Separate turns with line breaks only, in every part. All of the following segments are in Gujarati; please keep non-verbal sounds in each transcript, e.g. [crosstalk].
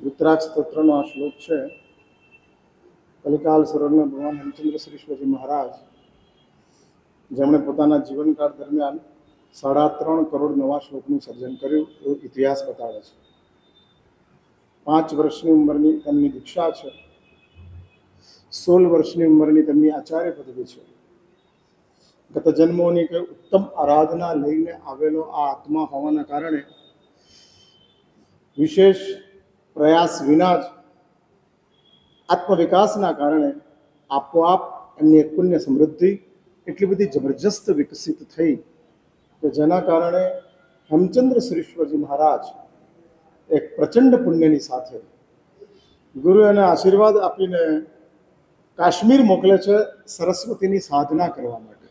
વિતરાગ સ્તોત્રનો આ શ્લોક છે. કલિકાલ સરોવરમાં ભગવાન હેમચંદ્ર શ્રીશ્વરજી મહારાજ, જેમણે પોતાના જીવનકાળ દરમિયાન સાડા ત્રણ કરોડ નવા શ્લોકનું સર્જન કર્યું, એવો ઇતિહાસ બતાવે છે. પાંચ વર્ષની ઉંમરની તેમની દીક્ષા છે. સોળ વર્ષની ઉંમરની તેમની આચાર્ય પદવી છે. ગત જન્મોની કે ઉત્તમ આરાધના લઈને આવેલો આ આત્મા હોવાના કારણે વિશેષ પ્રયાસ વિના જ આત્મવિકાસના કારણે આપોઆપ એમની એક પુણ્ય સમૃદ્ધિ એટલી બધી જબરજસ્ત વિકસિત થઈ કે જેના કારણે હેમચંદ્ર શ્રીશ્વરજી મહારાજ એક પ્રચંડ પુણ્યની સાથે ગુરુ એને આશીર્વાદ આપીને કાશ્મીર મોકલે છે સરસ્વતીની સાધના કરવા માટે.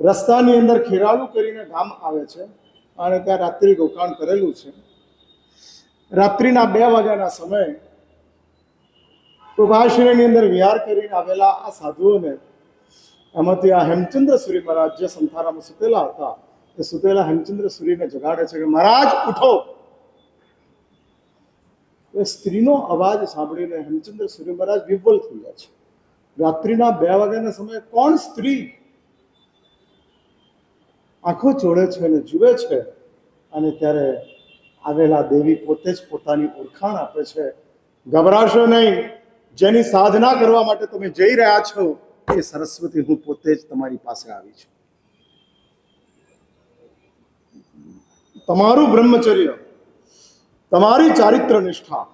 રસ્તાની અંદર ખેરાલુ કરીને ગામ આવે છે અને ત્યાં રાત્રિ રોકાણ કરેલું છે. રાત્રિના બે વાગ્યાના સમયે પ્રભાશ્રયની અંદર વિહાર કરીને આવેલા આ સાધુઓને એમાંથી આ હેમચંદ્ર સુરી મહારાજ જે સંથારામાં સુતેલા હતા. તે સુતેલા હેમચંદ્ર સુરીને જગાડે છે કે, મહારાજ, ઉઠો. એ સ્ત્રીનો અવાજ સાંભળીને હેમચંદ્ર સુરી મહારાજ વિવલ થઈ ગયા છે. રાત્રિના બે વાગ્યાના સમયે કોણ સ્ત્રી આંખો ચોળે છે અને જુએ છે? અને ત્યારે આવેલા દેવી પોતે જ પોતાની ઓળખાણ આપે છે. ગભરાશો નહીં. જેની સાધના કરવા માટે તમે જઈ રહ્યા છો, એ સરસ્વતી હું પોતે જ તમારી પાસે આવી છું. તમારું બ્રહ્મચર્ય, તમારી ચારિત્ર નિષ્ઠા,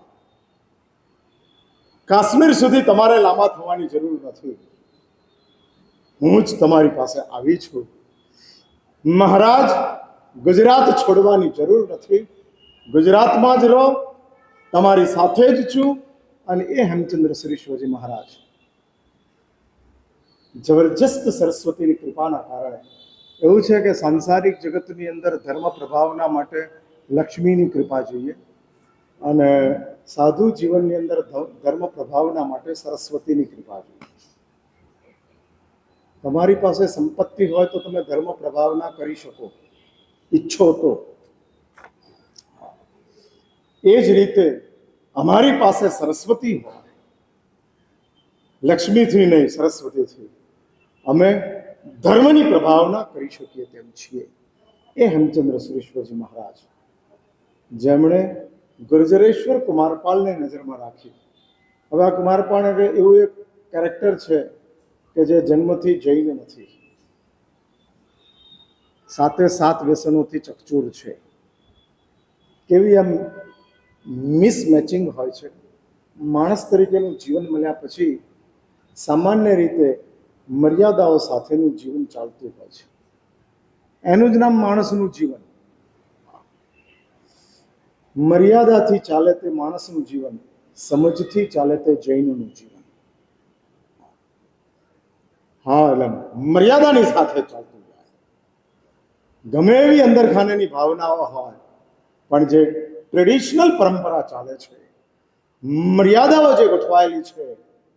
કાશ્મીર સુધી તમારે લાંબા થવાની જરૂર નથી. હું જ તમારી પાસે આવી છું. મહારાજ, ગુજરાત છોડવાની જરૂર નથી. ગુજરાતમાં જ રહો, તમારી સાથે જ છું અને એ હેમચંદ્ર શ્રી શિવજી મહારાજ. જબરજસ્ત સરસ્વતીની કૃપાના કારણે એવું છે કે સાંસારિક જગતની અંદર ધર્મ પ્રભાવના માટે લક્ષ્મીની કૃપા જોઈએ અને સાધુ જીવનની અંદર ધર્મ પ્રભાવના માટે સરસ્વતીની કૃપા જોઈએ. તમારી પાસે સંપત્તિ હોય તો તમે ધર્મ પ્રભાવના કરી શકો. ઈચ્છો તો. એ જ રીતે અમારી પાસે સરસ્વતી હોય. લક્ષ્મીથી નહીં, સરસ્વતીથી. અમે ધર્મની પ્રભાવના કરી શકીએ તેમ છીએ. એ હેમચંદ્ર સુરેશ્વરજી મહારાજ. જેમણે ગુર્જરેશ્વર કુમારપાલને નજરમાં રાખી. હવે આ કુમારપાલ હવે એવું એક કેરેક્ટર છે કે જે જન્મથી જૈન નથી. સાતે સાત વ્યસનોથી ચકચૂર છે. કેવી આમ મિસમેચિંગ હોય છે. માણસ તરીકેનું જીવન મળ્યા પછી સામાન્ય રીતે મર્યાદાઓ સાથેનું જીવન ચાલતું હોય છે. એનું જ નામ માણસનું જીવન. મર્યાદાથી ચાલે તે માણસનું જીવન, સમજથી ચાલે તે જૈનનું જીવન. હા, એટલે મર્યાદાની સાથે ચાલતું જાય ગમે એવી અંદર ખાનેની ભાવનાઓ હોય, પણ જે ટ્રેડિશનલ પરંપરા ચાલે છે. મર્યાદાઓ જે ગોઠવાયેલી છે,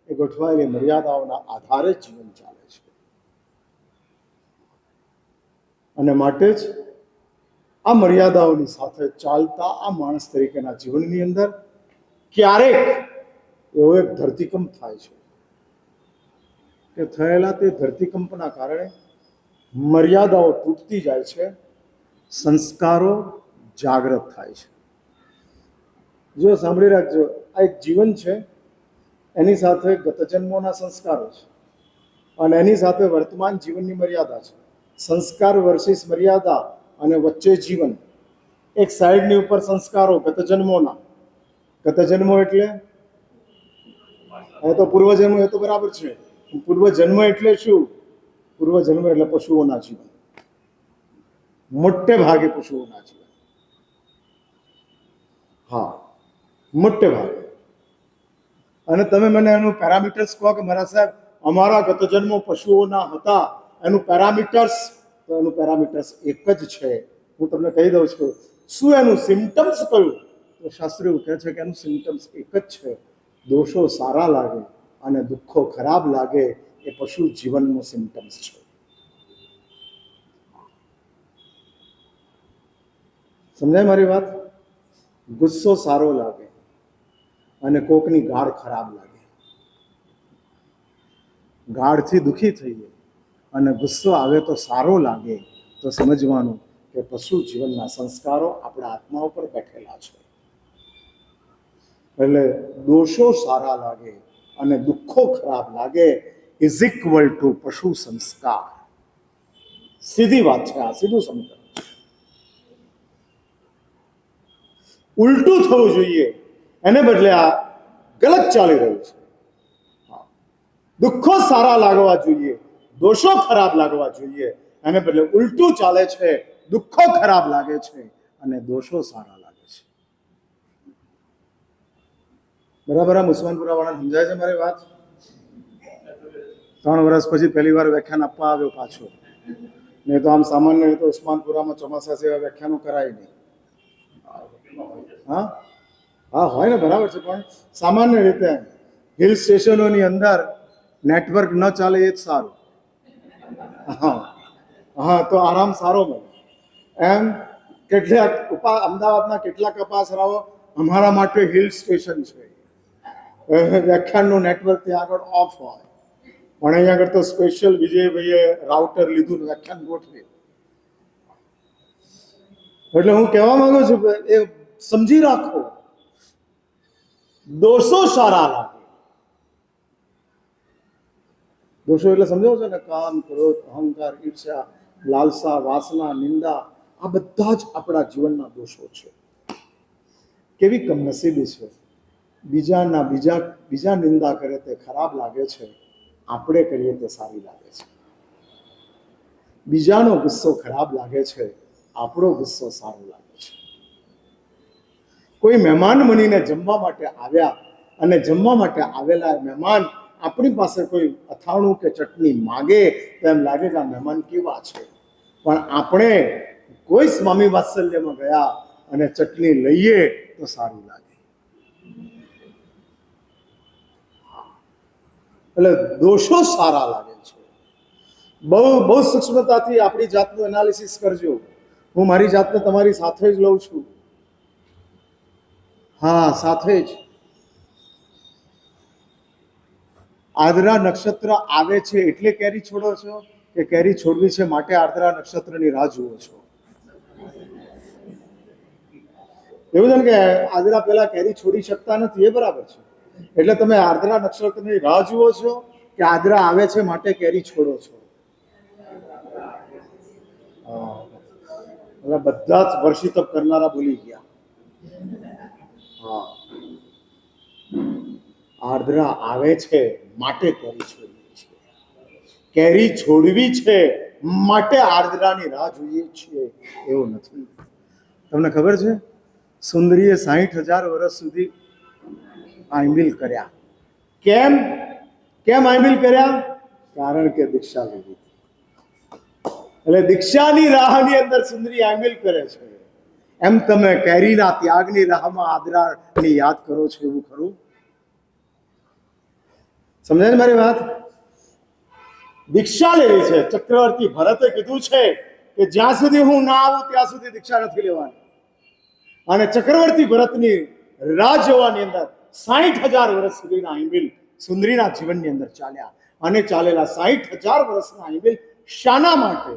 એ ગોઠવાયેલી મર્યાદાઓના આધારે જીવન ચાલે છે. અને માટે જ આ મર્યાદાઓની સાથે ચાલતા આ માણસ તરીકેના જીવનની અંદર ક્યારેક એવો એક ધરતીકંપ થાય છે કે થયેલા તે ધરતીકંપના કારણે મર્યાદાઓ તૂટતી જાય છે, સંસ્કારો જાગૃત થાય છે. જો સાંભળી રાખજો, આ એક જીવન છે, એની સાથે ગતજન્મોના સંસ્કારો છે. અને એની સાથે વર્તમાન જીવનની મર્યાદા છે. સંસ્કાર વર્ષિસ મર્યાદા અને વચ્ચે જીવન. એક સાઈડની ઉપર સંસ્કારો, ગતજન્મોના. ગતજન્મો એટલે? એ તો પૂર્વજન્મ, એ તો બરાબર છે. પૂર્વજન્મ એટલે શું? પૂર્વજન્મ એટલે પશુઓના જીવન. મોટે ભાગે પશુઓના જીવન. હા. મોટે ભાગે અને તમે મને એનું પેરામીટર્સ કહો કે મારા સાહેબ, અમારા ગત જન્મો પશુઓના હતા, એનું પેરામીટર્સ તો એનું પેરામીટર્સ એક જ છે. હું તમને કહી દઉં છું, શું એનું સિમ્ટમ્સ કયું? તો શાસ્ત્રીઓ કહે છે કે એનું સિમ્ટમ્સ એક જ છે. દોષો સારા લાગે અને દુઃખો ખરાબ લાગે એ પશુ જીવનનું સિમ્ટમ્સ છે. સમજાય મારી વાત? ગુસ્સો સારો લાગે. અને કોકની ગાળ ખરાબ લાગે. ગાળથી દુઃખી થઈએ અને ગુસ્સો આવે તો સારો લાગે તો સમજવાનું કે પશુ જીવનના સંસ્કારો આપણા આત્મા ઉપર બેઠેલા છે. એટલે દોષો સારા લાગે અને દુઃખો ખરાબ લાગે ઇઝ ઇક્વલ ટુ પશુ સંસ્કાર. સીધી વાત છે આ, સીધું સમજ ઉલટું થવું જોઈએ. એને બદલે આ ગલત ચાલી રહ્યું છે. દુઃખો સારા લાગવા જોઈએ, દોષો ખરાબ લાગવા જોઈએ, એને બદલે ઉલટું ચાલે છે, દુઃખો ખરાબ લાગે છે અને દોષો સારા લાગે છે. બરાબર આ મુસલમાનપુરા વાળા સમજાય છે મારી વાત? ત્રણ વર્ષ પછી પહેલી વાર વ્યાખ્યાન આપવા આવ્યો પાછો. નહીં તો આમ સામાન્ય રીતે ઉસ્માનપુરામાં ચોમાસા જેવા વ્યાખ્યાનો કરાય નહીં. હા? હા, હોય ને, બરાબર છે, પણ સામાન્ય રીતે હિલ સ્ટેશનોની અંદર નેટવર્ક ન ચાલે એ જ સારું. હા હા, તો આરામ સારો મળે. એમ કેટલાક ઉપા, અમદાવાદના કેટલાક અપાસરાઓ અમારા માટે હિલ સ્ટેશન છે. વ્યાખ્યાનનું નેટવર્ક ત્યાં આગળ ઓફ હોય. પણ અહીંયા આગળ તો સ્પેશિયલ વિજયભાઈએ રાઉટર લીધું વ્યાખ્યાન ગોઠવી. એટલે હું કહેવા માંગુ છું એ સમજી રાખો. દોષો સારા લાગે. દોષો એટલે સમજો છો ને? કામ ક્રોધ અહંકાર ઈર્ષા લાલસા, વાસના, નિંદા, આ બધા જ આપણા જીવનના દોષો છે. કેવી કમનસીબી છે. બીજાના બીજા બીજા નિંદા કરે તે ખરાબ લાગે છે. આપણે કરીએ તે સારી લાગે છે. બીજાનો ગુસ્સો ખરાબ લાગે છે. આપણો ગુસ્સો સારો લાગે કોઈ મહેમાન બનીને જમવા માટે આવ્યા અને જમવા માટે આવેલા મહેમાન આપણી પાસે કોઈ અથાણું કે ચટણી માગે તો એમ લાગે કે આ મહેમાન કેવા છે. પણ આપણે કોઈ સ્વામી વાત્સલ્યમાં ગયા અને ચટણી લઈએ તો સારું લાગે. એટલે દોષો સારા લાગે છે. બહુ બહુ સૂક્ષ્મતાથી આપણી જાતનું એનાલિસિસ કરજો. હું મારી જાતને તમારી સાથે જ લઉં છું. હા, સાથે જ. આદરા નક્ષત્ર આવે છે એટલે કેરી છોડો છો કે કેરી છોડવી છે માટે આદરા નક્ષત્રની રાહ જુઓ છો? એવું છે ને કે આદરા પહેલા કેરી છોડી શકતા નથી, એ બરાબર છે. એટલે તમે આદરા નક્ષત્રની રાહ જુઓ છો કે આદરા આવે છે માટે કેરી છોડો છો? બધા જ વર્ષી તપ કરનારા ભૂલી ગયા. આર્દ્રા આવે છે, માટે કેરી છોડવી છે. કેરી છોડવી છે, માટે આર્દ્રાની રાહ જોઈએ છીએ, એવું નથી. તમને ખબર છે? સુંદરીએ સાહીઠ હજાર વર્ષ સુધી આઈમિલ કર્યા. કેમ? કેમ આઈમિલ કર્યા? કારણ કે દીક્ષા લીધી. એટલે દીક્ષાની રાહની અંદર સુંદરી આઈમિલ કરે છે. એમ તમે કેરીના ત્યાગની રાહમાં આદરાની યાદ કરો છો એવું ખરું? સમજાય ને મારી વાત? દીક્ષા લેવી છે. ચક્રવર્તી ભરતે કીધું છે કે જ્યાં સુધી હું ના આવું, ત્યાં સુધી દીક્ષા નથી લેવાની. અને ચક્રવર્તી ભરતની રાહ જોવાની અંદર સાહીઠ હજાર વર્ષ સુધીના હિમિલ સુંદરીના જીવનની અંદર ચાલ્યા. અને ચાલેલા સાહીઠ હજાર વર્ષના હિમિલ શાના માટે?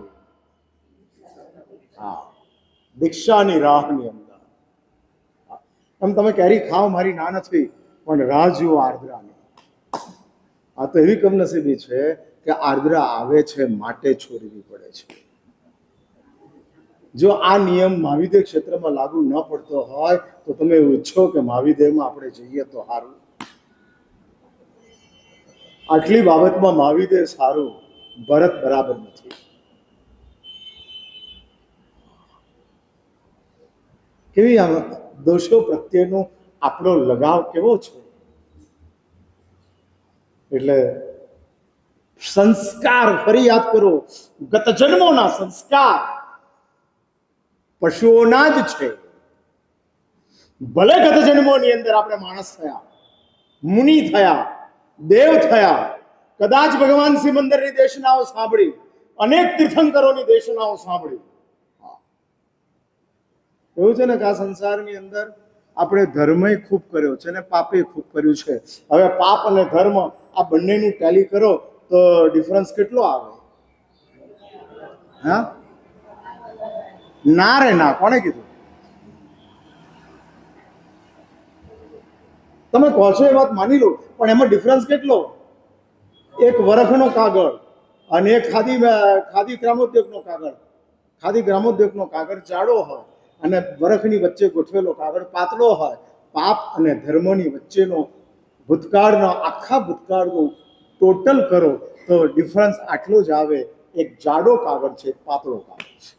હા. દીક્ષાની રાહની અંદર. એમ તમે કેરી ખાઓ મારી ના નથી, પણ રાહ જુઓ આર્દ્રાની. આ તો એવી કમનસીબી છે કે આર્દ્રા આવે છે માટે છોડવી પડે છે. જો આ નિયમ મહાવિદ્ય ક્ષેત્રમાં લાગુ ન પડતો હોય, તો તમે ઈચ્છો કે મહાવિદ્યમાં આપણે જઈએ તો સારું. આટલી બાબતમાં મહાવિદ્ય સારું, ભરત બરાબર નથી. કેવી દોષો પ્રત્યેનો આપણો લગાવ કેવો છે? એટલે સંસ્કાર ફરી યાદ કરો, ગત જન્મોના સંસ્કાર પશુઓના જ છે. ભલે ગત જન્મોની અંદર આપણે માણસ થયા, મુનિ થયા, દેવ થયા, કદાચ ભગવાન શ્રી મંદિરની દેશનાઓ સાંભળી, અનેક તીર્થંકરોની દેશનાઓ સાંભળી એવું છે ને કે આ સંસારની અંદર આપણે ધર્મય ખૂબ કર્યો છે અને પાપે ખૂબ કર્યું છે. હવે પાપ અને ધર્મ આ બંનેનું ટેલી કરો તો ડિફરન્સ કેટલો આવે? હા? ના રે ના, કોણે કીધું? તમે કહો છો એ વાત માની લો, પણ એમાં ડિફરન્સ કેટલો? એક વરખનો કાગળ અને એક ખાદી ખાદી ગ્રામોદ્યોગનો કાગળ. ખાદી ગ્રામોદ્યોગનો કાગળ જાડો હોય. અને બરફની વચ્ચે ગોઠવેલો કાગળ પાતળો હોય, પાપ અને ધર્મની વચ્ચેનો ભૂતકાળનો, આખા ભૂતકાળનું ટોટલ કરો તો ડિફરન્સ આટલો જ આવે. એક જાડો કાગળ છે પાતળો કાગળ છે.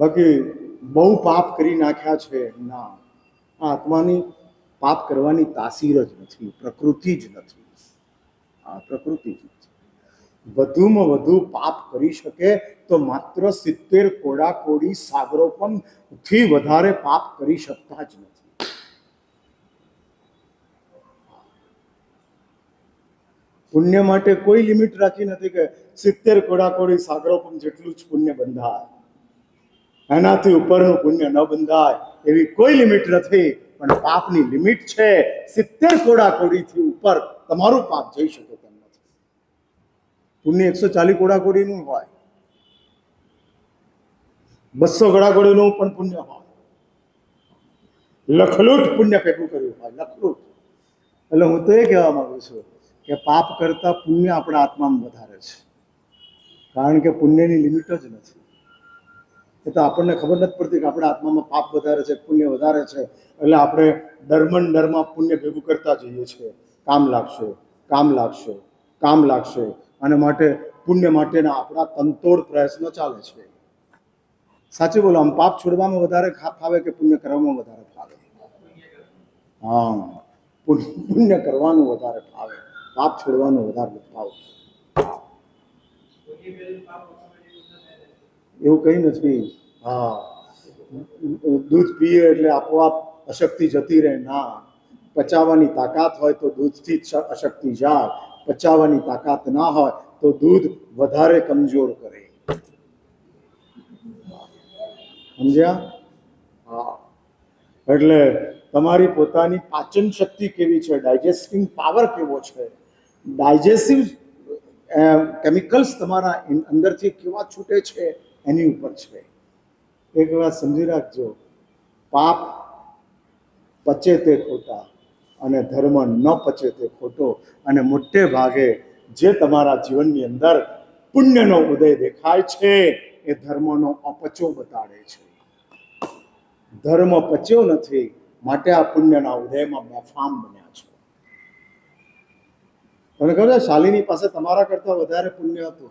બાકી બહુ પાપ કરી નાખ્યા છે, ના. આ આત્માની પાપ કરવાની તાસીર જ નથી, પ્રકૃતિ જ નથી. આ પ્રકૃતિ જ વધુમાં વધુ પાપ કરી શકે તો માત્ર સિત્તેર કોડા કોડી સાગરો પણ થી વધારે પાપ કરી શકતા જ નથી. પુણ્ય માટે કોઈ લિમિટ રાખી નથી કે સિત્તેર કોડા કોડી સાગરો પણ જેટલું જ પુણ્ય બંધાય. એનાથી ઉપરનું પુણ્ય ન બંધાય એવી કોઈ લિમિટ નથી. પણ પાપની લિમિટ છે સિત્તેર કોડા કોડીથી ઉપર તમારું પાપ જઈ શકે. પુણ્ય એકસો ચાલીસ કોડાકોડીનું હોય. બસો કોડા કોડીનું પણ પુણ્ય હોય. લખલૂટ પુણ્ય ભેગું કર્યું હોય, લખલૂટ. એટલે હું તો એ કહેવા માંગુ છું કે પાપ કરતા પુણ્ય આપણા આત્મામાં વધારે છે. કારણ કે પુણ્યની લિમિટ જ નથી. એ તો આપણને ખબર નથી પડતી કે આપણા આત્મામાં પાપ વધારે છે, પુણ્ય વધારે છે. એટલે આપણે ડરમન ડરમાં પુણ્ય ભેગું કરતા જઈએ છીએ. કામ લાગશે કામ લાગશે કામ લાગશે. અને માટે પુણ્ય માટેના આપણા તંતોડ પ્રયત્નો ચાલે છે. સાચું બોલો, આમ પાપ છોડવામાં વધારે ફાવે કે પુણ્ય કરવામાં વધારે ફાવે? હા પુણ્ય કરવાનું વધારે ફાવે, પાપ છોડવાનું વધારે ફાવે. એવું કંઈ નથી. હા. દૂધ પીએ એટલે આપોઆપ અશક્તિ જતી રહે. ના, પચાવવાની તાકાત હોય તો દૂધથી જ અશક્તિ જાય. પચાવવાની તાકાત ના હોય તો દૂધ વધારે કમજોર કરે. સમજ્યા? એટલે તમારી પોતાની પાચન શક્તિ કેવી છે? ડાયજેસ્ટિંગ પાવર કેવો છે? ડાયજેસ્ટિવ કેમિકલ્સ તમારા અંદરથી કેવા છૂટે છે? એની ઉપર છે. એક વાત સમજી રાખજો. પાપ પચે તે ખોટા. અને ધર્મ ન પચે તે ખોટો અને મોટે ભાગે જે તમારા જીવનની અંદર પુણ્યનો ઉદય દેખાય છે, એ ધર્મનો અપચો બતાડે છે. ધર્મ પચ્યો નથી, માટે આ પુણ્યના ઉદયમાં બેફામ બન્યા છો. તમને ખબર છે, શાલિની પાસે તમારા કરતા વધારે પુણ્ય હતું?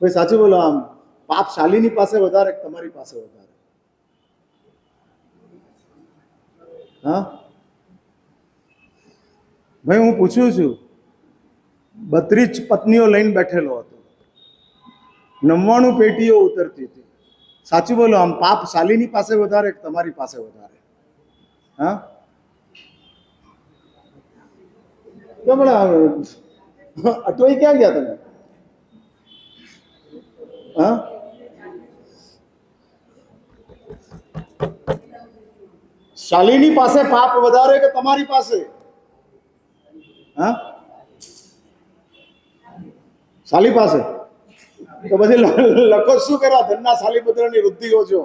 ભાઈ સાચું બોલો આમ, પાપ શાલિની પાસે વધારે તમારી પાસે વધારે? હા? ભાઈ, હું પૂછું છું. બત્રીસ પત્નીઓ લઈને બેઠેલો હતો. નવ્વાણું પેટીઓ ઉતરતી હતી. સાચું બોલો, આમ પાપ શાલીની પાસે વધારે કે તમારી પાસે વધારે? હા? પણ અટવાઈ ક્યાં ગયા તમે? હા? શાલિની પાસે પાપ વધારે કે તમારી પાસે? શાલી પાસે? તો પછી લખો શું કરવા ધનના શાલીપુત્રની વૃદ્ધિઓ છો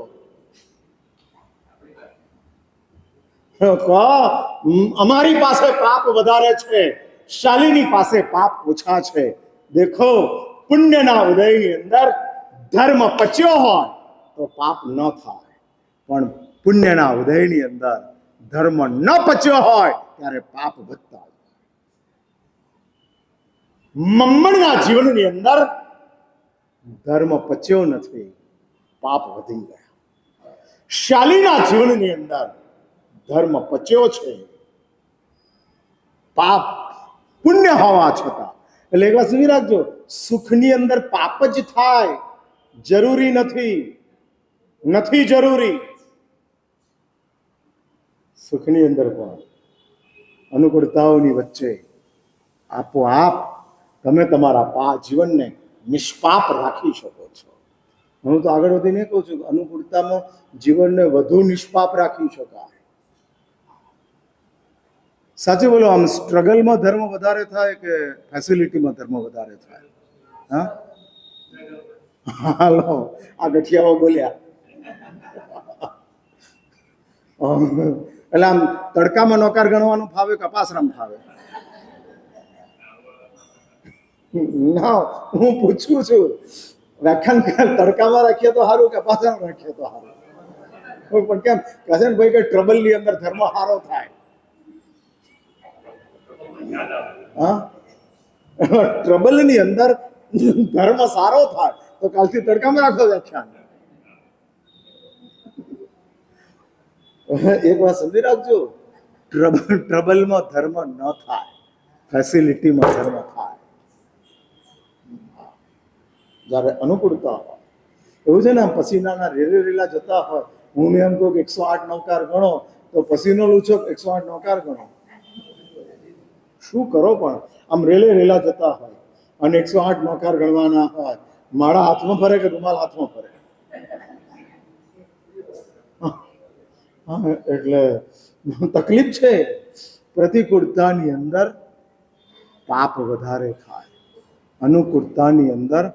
કહો અમારી પાસે પાપ વધારે છે. શાલિની પાસે પાપ ઓછા છે. દેખો, પુણ્યના ઉદયની અંદર ધર્મ પચ્યો હોય તો પાપ ન થાય. પણ પુણ્યના ઉદયની અંદર ધર્મ ન પચ્યો હોય, ત્યારે પાપ વધતા. મમ્મણના જીવનની અંદર ધર્મ પચ્યો નથી, પાપ વધી ગયા. શાલીના જીવનની અંદર ધર્મ પચ્યો છે, પાપ પુણ્ય હોવા છતાં. એટલે એક વાત સુધી રાખજો, સુખની અંદર પાપ જ થાય, જરૂરી નથી નથી જરૂરી. સુખની અંદર પણ અનુકૂળતાઓની વચ્ચે આપોઆપ તમે તમારા પા જીવનને નિષ્પાપ રાખી શકો છો. હું તો આગળ વધીને કહું છું અનુકૂળતામાં જીવનને વધુ નિષ્પાપ રાખી શકાય. સાચું બોલો, આમ સ્ટ્રગલમાં ધર્મ વધારે થાય કે ફેસિલિટીમાં ધર્મ વધારે થાય? હા? હાલો, આ ગઠિયાઓ બોલ્યા. એટલે આમ તડકામાં નોકાર ગણવાનું ફાવે કપાસરામ ફાવે ના, હું પૂછું છું. વ્યાખ્યાન કર- તડકામાં રાખીએ તો સારું કપાસરામ રાખીએ તો સારું? હું પણ કેમ? કહે છે ને ભાઈ કે ટ્રબલની અંદર ધર્મ સારો થાય. હા? [laughs] ટ્રબલની અંદર ધર્મ સારો થાય. તો કાલથી તડકામાં રાખો વ્યાખ્યાન. [laughs] એક વાત સમજી રાખજો. ટ્રબલ ટ્રબલમાં ધર્મ ન થાય. ફેસિલિટીમાં ધર્મ થાય. જ્યારે અનુકૂળતા હોય. એવું છે ને પસીનાના રેલે રેલા જતા હોય. હું ને એમ કહું કે એકસો આઠ નૌકાર ગણો, તો પસીનો લૂછો એકસો આઠ નૌકાર ગણો? શું કરો પણ? આમ રેલે રેલા જતા હોય અને એકસો આઠ નૌકાર ગણવાના હોય. માળા હાથમાં ફરે કે રૂમાલ હાથમાં ફરે? એટલે તકલીફ છે. પ્રતિકૂળતાની અંદર પાપ વધારે થાય. અનુકૂળતાની અંદર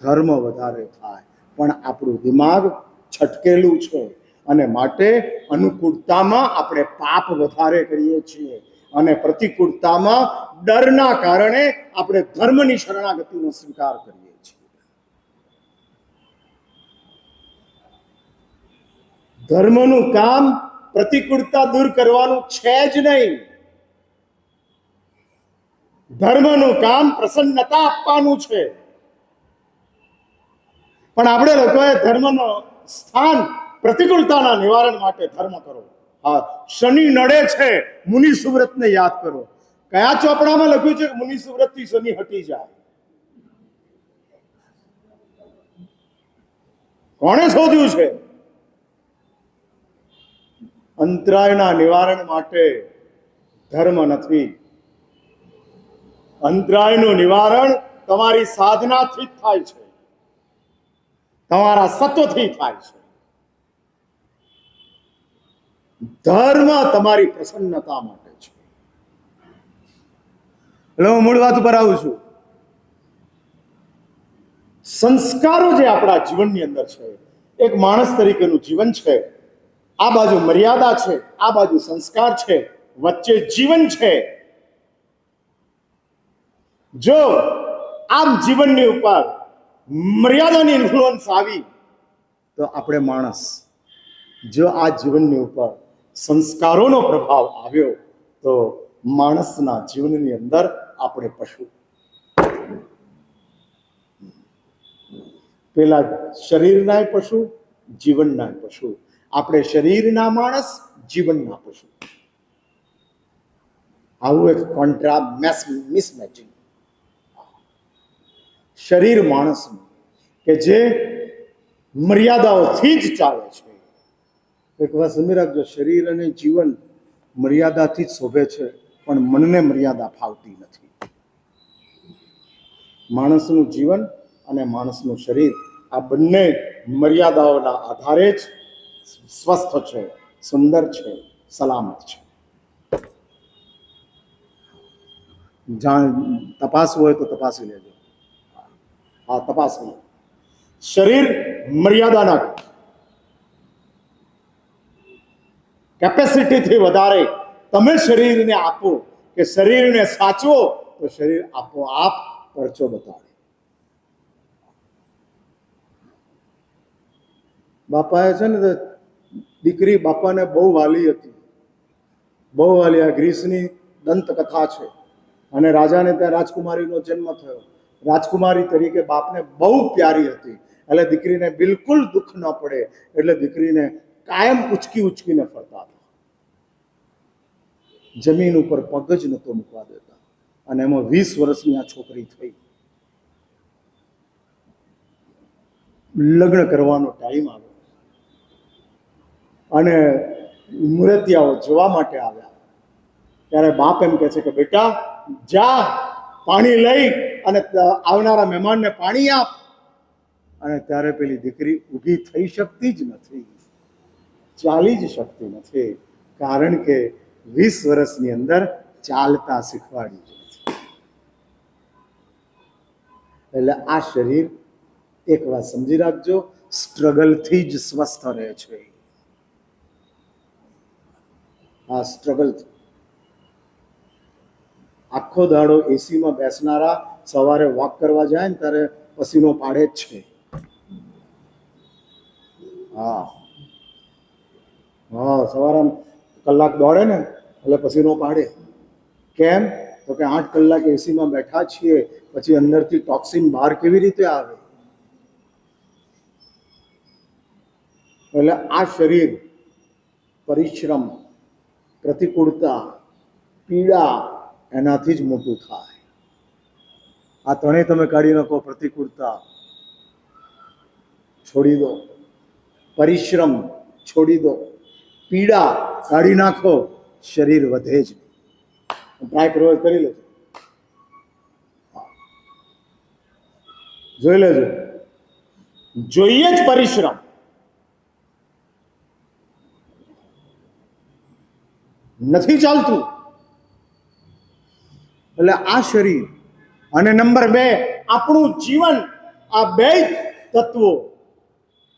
ધર્મ વધારે થાય. પણ આપણું દિમાગ છટકેલું છે. અને માટે અનુકૂળતામાં આપણે પાપ વધારે કરીએ છીએ. અને પ્રતિકૂળતામાં ડરના કારણે આપણે ધર્મની શરણાગતિનો સ્વીકાર કરીએ છીએ ધર્મનું કામ પ્રતિકૂળતા દૂર કરવાનું છે જ નહીં. ધર્મનું કામ પ્રસન્નતા આપવાનું છે. પણ આપણે લોકોએ ધર્મનો સ્થાન પ્રતિકૂળતાના નિવારણ માટે ધર્મ કરો હા, શનિ નડે છે, મુનિ સુવ્રતને યાદ કરો. કયા ચોપડામાં લખ્યું છે મુનિ સુવ્રતથી શનિ હટી જાય? કોણે શોધ્યું છે? અંતરાયના નિવારણ માટે ધર્મ નથી. અંતરાયનું નિવારણ તમારી સાધનાથી જ થાય છે. તમારા સત્વથી થાય છે. ધર્મ તમારી પ્રસન્નતા માટે છે. એટલે હું મૂળ વાત ઉપર આવું છું. સંસ્કારો જે આપણા જીવનની અંદર છે, એક માણસ તરીકેનું જીવન છે આ બાજુ મર્યાદા છે, આ બાજુ સંસ્કાર છે, વચ્ચે જીવન છે. જો આમ જીવનની ઉપર મર્યાદાની ઇન્ફ્લુઅન્સ આવી, તો આપણે માણસ જો આ જીવનની ઉપર સંસ્કારોનો પ્રભાવ આવ્યો, તો માણસના જીવનની અંદર આપણે પશુ. પેલા શરીરના પશુ જીવનના પશુ. આપણે શરીરના માણસ જીવનના પશુ આવું એક કોન્ટ્રા મેસ મિસમેચિંગ શરીર માણસનું કે જે મર્યાદાઓથી જ ચાલે છે. એક વાત સમી રાખજો, શરીર અને જીવન મર્યાદાથી જ શોભે છે, પણ મનને મર્યાદા ફાવતી નથી. માણસનું જીવન અને માણસનું શરીર આ બંને મર્યાદાઓના આધારે જ સ્વસ્થ છે સુંદર છે સલામત છે જાણ તપાસવું હોય તો તપાસી લેજો હા તપાસવું શરીર મર્યાદાના કેપેસિટીથી વધારે તમે શરીરને આપો કે શરીરને સાચવો તો શરીર આપોઆપ પરચો બતાવે બાપાએ છે ને દીકરી બાપાને બહુ વાલી હતી. બહુ વાલી, આ ગ્રીસની દંતકથા છે. અને રાજાને ત્યાં રાજકુમારીનો જન્મ થયો. રાજકુમારી તરીકે બાપને બહુ પ્યારી હતી. એટલે દીકરીને બિલકુલ દુઃખ ન પડે. એટલે દીકરીને કાયમ ઉચકી ઉચકીને ફરતા હતા. જમીન ઉપર પગ જ નહોતો મૂકવા દેતા. અને એમાં વીસ વર્ષની આ છોકરી થઈ. લગ્ન કરવાનો ટાઈમ આવ્યો. અને મુરતિયાઓ જોવા માટે આવ્યા. ત્યારે બાપ એમ કહે છે કે, બેટા, જા, પાણી લઈ અને આવનારા મહેમાનને પાણી આપ. અને ત્યારે પેલી દીકરી ઊભી થઈ શકતી જ નથી. ચાલી જ શકતી નથી. કારણ કે વીસ વર્ષની અંદર ચાલતા શીખવાડી એટલે આ શરીર એક વાત સમજી રાખજો, સ્ટ્રગલથી જ સ્વસ્થ રહે છે. આ સ્ટ્રગલ આખો દાડો એસીમાં બેસનારા સવારે વોક કરવા જાય ને ત્યારે પસીનો પાડે જ છે. હા. હા, સવારે કલાક દોડે ને એટલે પસીનો પાડે. કેમ? તો કે આઠ કલાક એસીમાં બેઠા છીએ, પછી અંદરથી ટોક્સિન બહાર કેવી રીતે આવે? એટલે આ શરીર પરિશ્રમ પ્રતિકૂળતા પીડા એનાથી જ મોટું થાય આ ત્રણેય તમે કાઢી નાખો પ્રતિકૂળતા છોડી દો પરિશ્રમ છોડી દો પીડા કાઢી નાખો શરીર વધે જ ટ્રાય કરવો હોય તો કરી લેજો જોઈ લેજો જોઈએ જ પરિશ્રમ નથી ચાલતું. એટલે આ શરીર અને નંબર બે, આપણું જીવન, આ બે તત્વો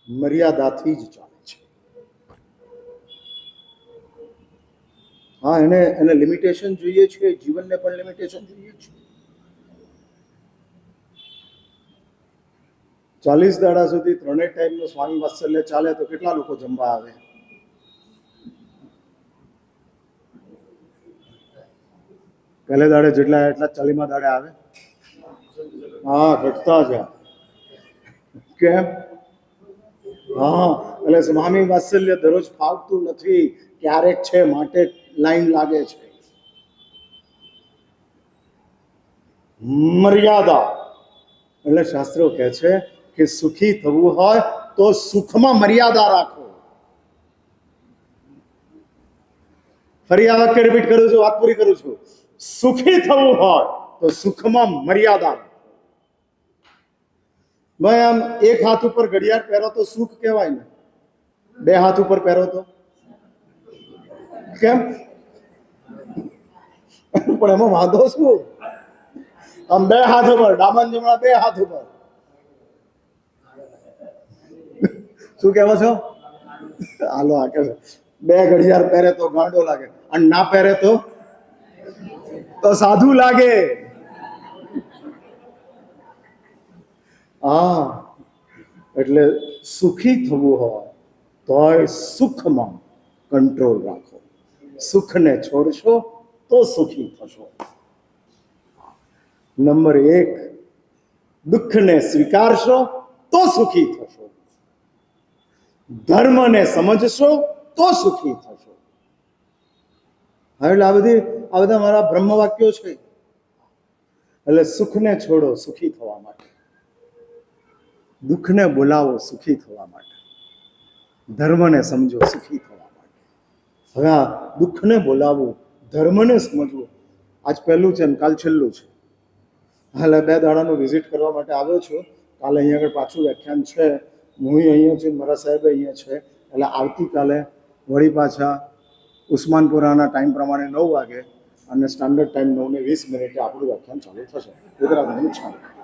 મર્યાદાથી જ ચાલે છે. હા, એને એને લિમિટેશન જોઈએ છે, જીવનને પણ લિમિટેશન જોઈએ છે. ચાલીસ દાડા સુધી ત્રણેય ટાઈમનું સ્વામી વાત્સલ્ય ચાલે તો કેટલા લોકો જમવા આવે? પહેલે દાડે જેટલા એટલા ચાલીમાં દાડે આવે. હા, ઘટતા છે કેમ? હા, એટલે સ્વામી વાત્સલ્ય દરરોજ ફાવતું નથી. ક્યારેક છે, માટે લાઈન લાગે છે. મર્યાદા. એટલે શાસ્ત્રો કહે છે કે સુખી થવું હોય તો સુખમાં મર્યાદા રાખો. ફરી આ વાક્ય રિપીટ કરું છું, વાત પૂરી કરું છું. સુખી થવું હોય તો સુખમાં મર્યાદા ભાઈ આમ એક હાથ ઉપર ઘડિયાળ પહેરો તો સુખ કહેવાય ને? બે હાથ ઉપર પહેરો તો? કેમ? પણ એમાં વાંધો શું? આમ બે હાથ ઉપર ડામન જમણા બે હાથ ઉપર. શું કહેવો છો? હાલો, આ કે બે ઘડિયાળ પહેરે તો ગાંડો લાગે. અને ના પહેરે તો તો સાધુ લાગે. હા, એટલે સુખી થવું હોય, તોય સુખમાં કંટ્રોલ રાખો. સુખને છોડશો, તો સુખી થશો. નંબર એક, દુઃખને સ્વીકારશો, તો સુખી થશો. ધર્મને સમજશો, તો સુખી થશો. એટલે આ બધી આ બધા મારા બ્રહ્મવાક્યો છે. એટલે સુખને છોડો સુખી થવા માટે. દુઃખને બોલાવો સુખી થવા માટે. ધર્મને સમજો સુખી થવા માટે. હવે આ દુઃખને બોલાવવું ધર્મને સમજવું આજ પહેલું છે ને કાલ છેલ્લું છે. હાલે બે દાડાનું વિઝિટ કરવા માટે આવ્યો છું. કાલે અહીંયા આગળ પાછું વ્યાખ્યાન છે. હું અહીંયા છું મારા સાહેબ અહીંયા છે. એટલે આવતીકાલે વળી પાછા ઉસ્માનપુરાના ટાઈમ પ્રમાણે નવ વાગે અને સ્ટાન્ડર્ડ ટાઈમ નવને વીસ મિનિટે આપણું વ્યાખ્યાન ચાલુ થશે. ગુજરાતનું છે